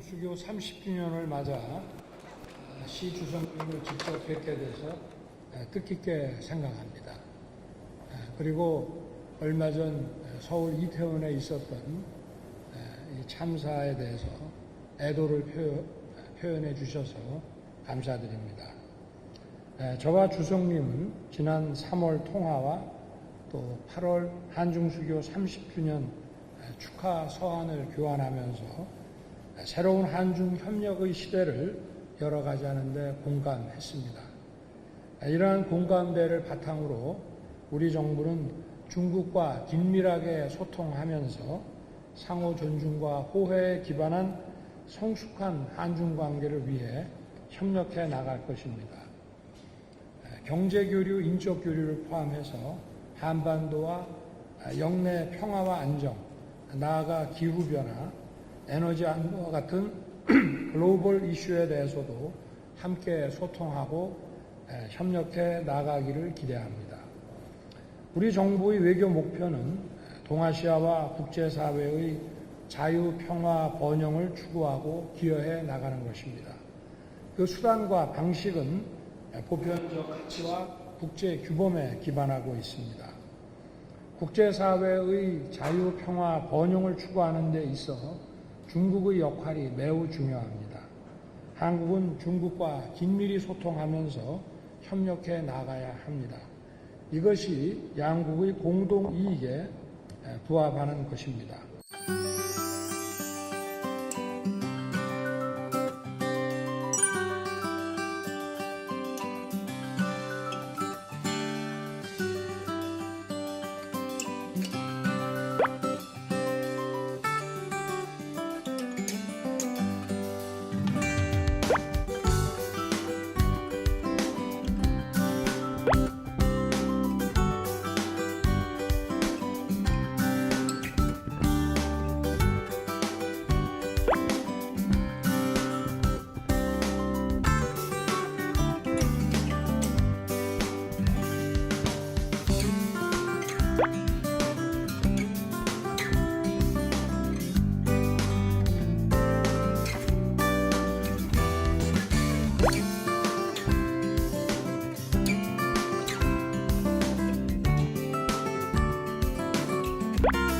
30주년을 맞아 아, 시 주성님을 직접 뵙게 돼서 아, 뜻깊게 생각합니다. 아, 그리고 얼마 전 서울 이태원에 있었던 참사에 대해서 애도를 표, 표현해 주셔서 감사드립니다. 에, 저와 주성님은 지난 3월 통화와 또 8월 한중수교 30주년 축하 서한을 교환하면서 새로운 한중 협력의 시대를 열어가자는데 공감했습니다. 이러한 공감대를 바탕으로 우리 정부는 중국과 긴밀하게 소통하면서 상호 존중과 호혜에 기반한 성숙한 한중 관계를 위해 협력해 나갈 것입니다. 경제 교류, 인적 교류를 포함해서 한반도와 영내 평화와 안정, 나아가 기후 변화, 에너지 안보와 같은 글로벌 이슈에 대해서도 함께 소통하고 협력해 나가기를 기대합니다. 우리 정부의 외교 목표는 동아시아와 국제사회의 자유, 평화, 번영을 추구하고 기여해 나가는 것입니다. 그 수단과 방식은 보편적 가치와 국제 규범에 기반하고 있습니다. 국제사회의 자유, 평화, 번영을 추구하는 데 있어 중국의 역할이 매우 중요합니다. 한국은 중국과 긴밀히 소통하면서 협력해 나가야 합니다. 이것이 양국의 공동 이익에 부합하는 것입니다. you